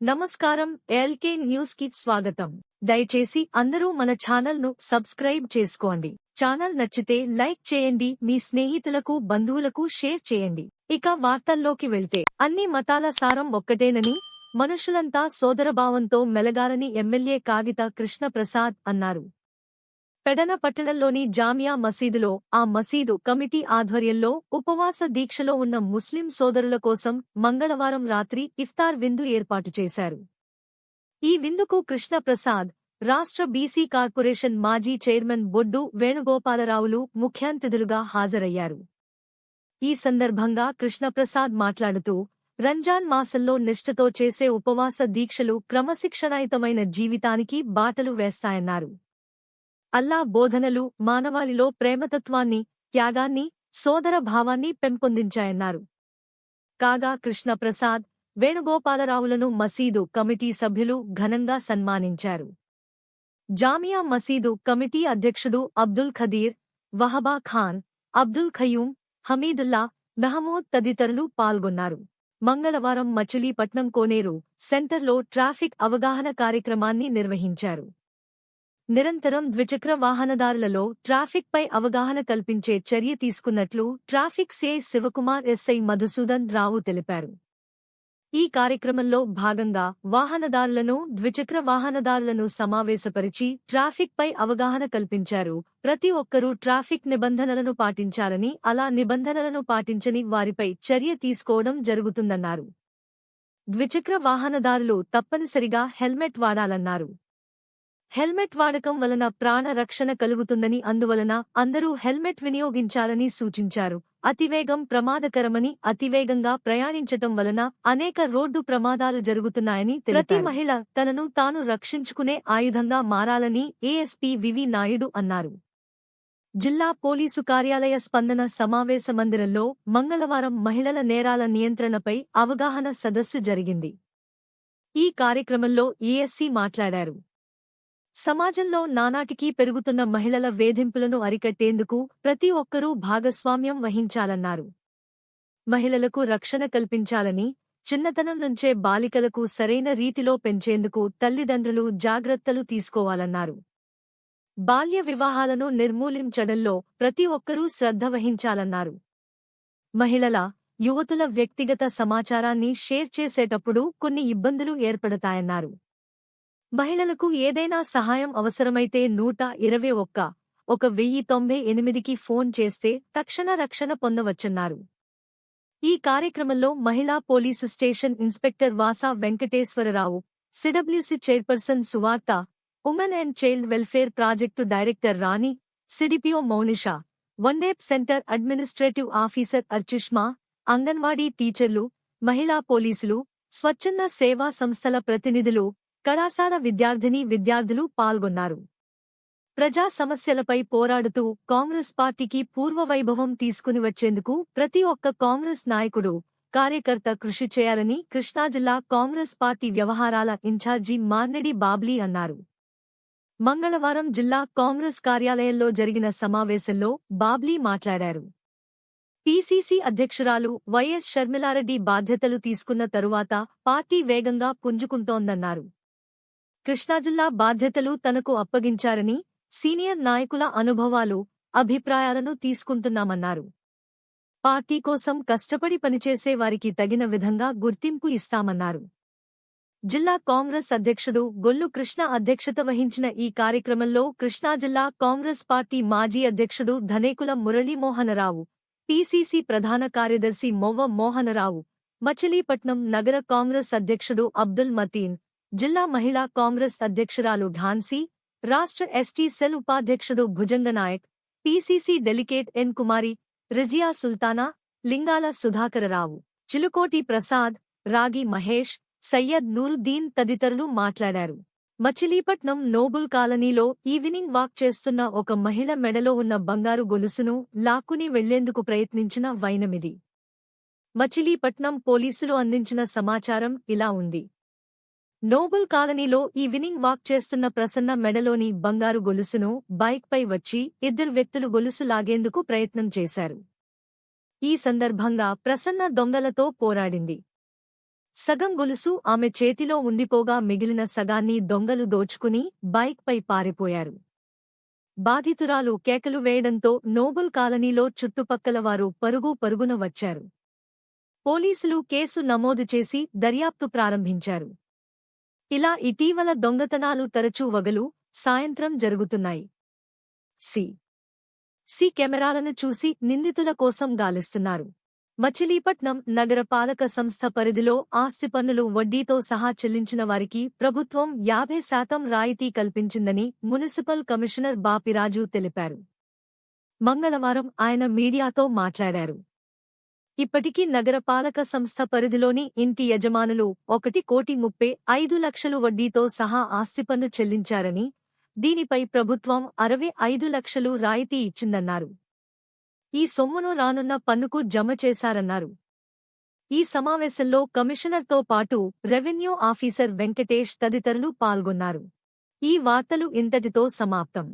నమస్కారం ఎల్కే న్యూస్కి స్వాగతం. దయచేసి అందరూ మన ఛానల్ను సబ్స్క్రైబ్ చేసుకోండి. ఛానల్ నచ్చితే లైక్ చేయండి మీ స్నేహితులకు బంధువులకు షేర్ చేయండి. ఇక వార్తల్లోకి వెళ్తే అన్ని మతాల సారం ఒక్కటేనని మనుషులంతా సోదరభావంతో మెలగాలని ఎమ్మెల్యే కాగిత కృష్ణప్రసాద్ అన్నారు. పెడన పట్టణంలోని జామియా మసీదులో ఆ మసీదు కమిటీ ఆధ్వర్యంలో ఉపవాస దీక్షలో ఉన్న ముస్లిం సోదరుల కోసం మంగళవారం రాత్రి ఇఫ్తార్ విందు ఏర్పాటు చేశారు. ఈ విందుకు కృష్ణప్రసాద్ రాష్ట్ర బీసీ కార్పొరేషన్ మాజీ చైర్మన్ బొడ్డు వేణుగోపాలరావులు ముఖ్యాంతిథులుగా హాజరయ్యారు. ఈ సందర్భంగా కృష్ణప్రసాద్ మాట్లాడుతూ రంజాన్ మాసంలో నిష్ఠతో చేసే ఉపవాస దీక్షలు క్రమశిక్షణాయుతమైన జీవితానికి బాటలు వేస్తాయన్నారు. అల్లా బోధనలు మానవాళిలో ప్రేమతత్వాన్ని త్యాగాన్ని సోదర భావాన్ని పెంపొందించాయన్నారు. కాగా కృష్ణప్రసాద్ వేణుగోపాలరావులను మసీదు కమిటీ సభ్యులు ఘనంగా సన్మానించారు. జామియా మసీదు కమిటీ అధ్యక్షుడు అబ్దుల్ ఖదీర్ వహబా ఖాన్ అబ్దుల్ ఖయూం హమీదుల్లా మెహమూద్ తదితరులు పాల్గొన్నారు. మంగళవారం మచిలీపట్నం కోనేరు సెంటర్లో ట్రాఫిక్ అవగాహన కార్యక్రమాన్ని నిర్వహించారు. నిరంతరం ద్విచక్ర వాహనదారులలో ట్రాఫిక్పై అవగాహన కల్పించే చర్య తీసుకున్నట్లు traffic CI Sivakumar SI Madhusudan Rao తెలిపారు. ఈ కార్యక్రమంలో భాగంగా వాహనదారులను ద్విచక్ర వాహనదారులను సమావేశపరిచి ట్రాఫిక్పై అవగాహన కల్పించారు. ప్రతి ఒక్కరూ ట్రాఫిక్ నిబంధనలను పాటించాలని అలా నిబంధనలను పాటించని వారిపై చర్య తీసుకోవడం జరుగుతుందన్నారు. ద్విచక్ర వాహనదారులు తప్పనిసరిగా హెల్మెట్ వాడాలన్నారు. హెల్మెట్ వాడకం వలన ప్రాణ రక్షణ కలుగుతుందని అందువలన అందరూ హెల్మెట్ వినియోగించాలని సూచించారు. అతివేగం ప్రమాదకరమని అతివేగంగా ప్రయాణించటం వలన అనేక రోడ్డు ప్రమాదాలు జరుగుతున్నాయని ప్రతి మహిళ తనను తాను రక్షించుకునే ఆయుధంగా మారాలని ఏఎస్పీ వివి నాయుడు అన్నారు. జిల్లా పోలీసు కార్యాలయ స్పందన సమావేశ మందిరంలో మంగళవారం మహిళల నేరాల నియంత్రణపై అవగాహన సదస్సు జరిగింది. ఈ కార్యక్రమంలో ఈఎస్సీ మాట్లాడారు. సమాజంలో నానాటికీ పెరుగుతున్న మహిళల వేధింపులను అరికట్టేందుకు ప్రతి ఒక్కరూ భాగస్వామ్యం వహించాలన్నారు. మహిళలకు రక్షణ కల్పించాలని చిన్నతనం నుంచే బాలికలకు సరైన రీతిలో పెంచేందుకు తల్లిదండ్రులు జాగ్రత్తలు తీసుకోవాలన్నారు. బాల్య వివాహాలను నిర్మూలించడంలో ప్రతి ఒక్కరూ శ్రద్ధ వహించాలన్నారు. మహిళల యువతుల వ్యక్తిగత సమాచారాన్ని షేర్ చేసేటప్పుడు కొన్ని ఇబ్బందులు ఏర్పడతాయన్నారు. మహిళలకు ఏదైనా సహాయం అవసరమైతే నూట ఇరవై ఒక్క ఒక వెయ్యి తొంభై ఎనిమిదికి ఫోన్ చేస్తే తక్షణ రక్షణ పొందవచ్చన్నారు. ఈ కార్యక్రమంలో మహిళా police station inspector Vasa Venkateswararao CWC chairperson Suvartha women and child welfare project director Rani CDPO Mounisha one stop centre administrative officer Archishma anganwadi టీచర్లు మహిళా పోలీసులు స్వచ్ఛంద సేవా సంస్థల ప్రతినిధులు కళాశాల విద్యార్థిని విద్యార్థులు పాల్గొన్నారు. ప్రజా సమస్యలపై పోరాడుతూ కాంగ్రెస్ పార్టీకి పూర్వవైభవం తీసుకుని వచ్చేందుకు ప్రతి ఒక్క కాంగ్రెస్ నాయకుడు కార్యకర్త కృషి చేయాలని కృష్ణా జిల్లా కాంగ్రెస్ పార్టీ వ్యవహారాల ఇన్ఛార్జి మార్నెడి బాబ్లీ అన్నారు. మంగళవారం జిల్లా కాంగ్రెస్ కార్యాలయంలో జరిగిన సమావేశంలో బాబ్లీ మాట్లాడారు. పీసీసీ అధ్యక్షురాలు వైఎస్ షర్మిలారెడ్డి బాధ్యతలు తీసుకున్న తరువాత పార్టీ వేగంగా పుంజుకుంటోందన్నారు. కృష్ణా జిల్లా బాధ్యతలు తనకు అప్పగించారని సీనియర్ నాయకుల అనుభవాలు అభిప్రాయాలను తీసుకుంటున్నామన్నారు. పార్టీ కోసం కష్టపడి పనిచేసే వారికి తగిన విధంగా గుర్తింపు ఇస్తామన్నారు. జిల్లా కాంగ్రెస్ అధ్యక్షుడు గొల్లు కృష్ణ అధ్యక్షత వహించిన ఈ కార్యక్రమంలో కృష్ణా జిల్లా కాంగ్రెస్ పార్టీ మాజీ అధ్యక్షుడు ధనేకుల మురళీమోహనరావు పీసీసీ ప్రధాన కార్యదర్శి మొవ్వ మోహనరావు మచిలీపట్నం నగర కాంగ్రెస్ అధ్యక్షుడు అబ్దుల్ మతీన్ జిల్లా మహిళా కాంగ్రెస్ అధ్యక్షురాలు ఝాన్సీ రాష్ట్ర ఎస్టీ సెల్ ఉపాధ్యక్షుడు Bhujanganayak PCC delegate N Kumari Rizia Sultana Lingala Sudhakararao Chilukoti Prasad Ragi Mahesh Syed Nooruddin తదితరులు మాట్లాడారు. మచిలీపట్నం నోబుల్ కాలనీలో ఈవినింగ్ వాక్ చేస్తున్న ఒక మహిళ మెడలో ఉన్న బంగారు గొలుసును లాక్కుని వెళ్ళేందుకు ప్రయత్నించిన వైనమిది. మచిలీపట్నం పోలీసులు అందించిన సమాచారం ఇలా ఉంది. నోబుల్ కాలనీలో ఈ వినింగ్ వాక్ చేస్తున్న ప్రసన్న మెడలోని బంగారు గొలుసును బైక్పై వచ్చి ఇద్దరు వ్యక్తులు గొలుసు లాగేందుకు ప్రయత్నం చేశారు. ఈ సందర్భంగా ప్రసన్న దొంగలతో పోరాడింది. సగం గొలుసు ఆమె చేతిలో ఉండిపోగా మిగిలిన సగాన్ని దొంగలు దోచుకుని బైక్పై పారిపోయారు. బాధితురాలు కేకలు వేయడంతో నోబుల్ కాలనీలో చుట్టుపక్కల వారు పరుగు పరుగున వచ్చారు. పోలీసులు కేసు నమోదు చేసి దర్యాప్తు ప్రారంభించారు. ఇలా ఇటీవల దొంగతనాలు తరచూ వగలు సాయంత్రం జరుగుతున్నాయి. సి. సి కెమెరాలను చూసి నిందితుల కోసం గాలిస్తున్నారు. మచిలీపట్నం నగరపాలక సంస్థ పరిధిలో ఆస్తి పన్నులు వడ్డీతో సహా చెల్లించిన వారికి ప్రభుత్వం యాభై శాతం రాయితీ కల్పించిందని మున్సిపల్ కమిషనర్ బాపిరాజు తెలిపారు. మంగళవారం ఆయన మీడియాతో మాట్లాడారు. ఇప్పటికీ నగరపాలక సంస్థ పరిధిలోని ఇంటి యజమానులు ఒకటి కోటి ముప్పై ఐదు లక్షలు వడ్డీతో సహా ఆస్తిపన్ను చెల్లించారని దీనిపై ప్రభుత్వం అరవై ఐదు లక్షలు రాయితీ ఇచ్చిందన్నారు. ఈ సొమ్మును రానున్న పన్నుకు జమ చేశారన్నారు. ఈ సమావేశంలో కమిషనర్తో పాటు రెవెన్యూ ఆఫీసర్ వెంకటేష్ తదితరులు పాల్గొన్నారు. ఈ వార్తలు ఇంతటితో సమాప్తం.